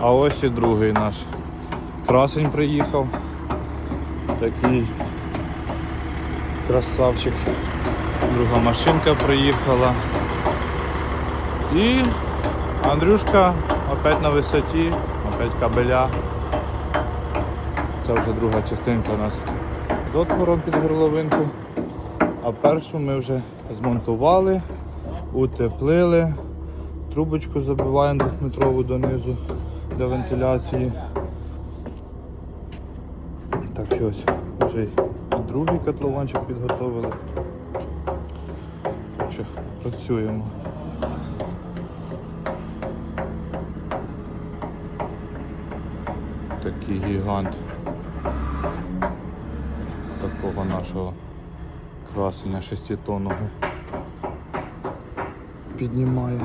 А ось і другий наш красень приїхав. Такий красавчик. Друга машинка приїхала. І Андрюшка опять на висоті, опять кабеля. Це вже друга частинка у нас з отвором під горловинку. А першу ми вже змонтували, утеплили, трубочку забиваємо двохметрову донизу для вентиляції. Так що ось вже другий котлованчик підготовили. Так що працюємо. Такий гігант такого нашого красення шеститонного піднімає.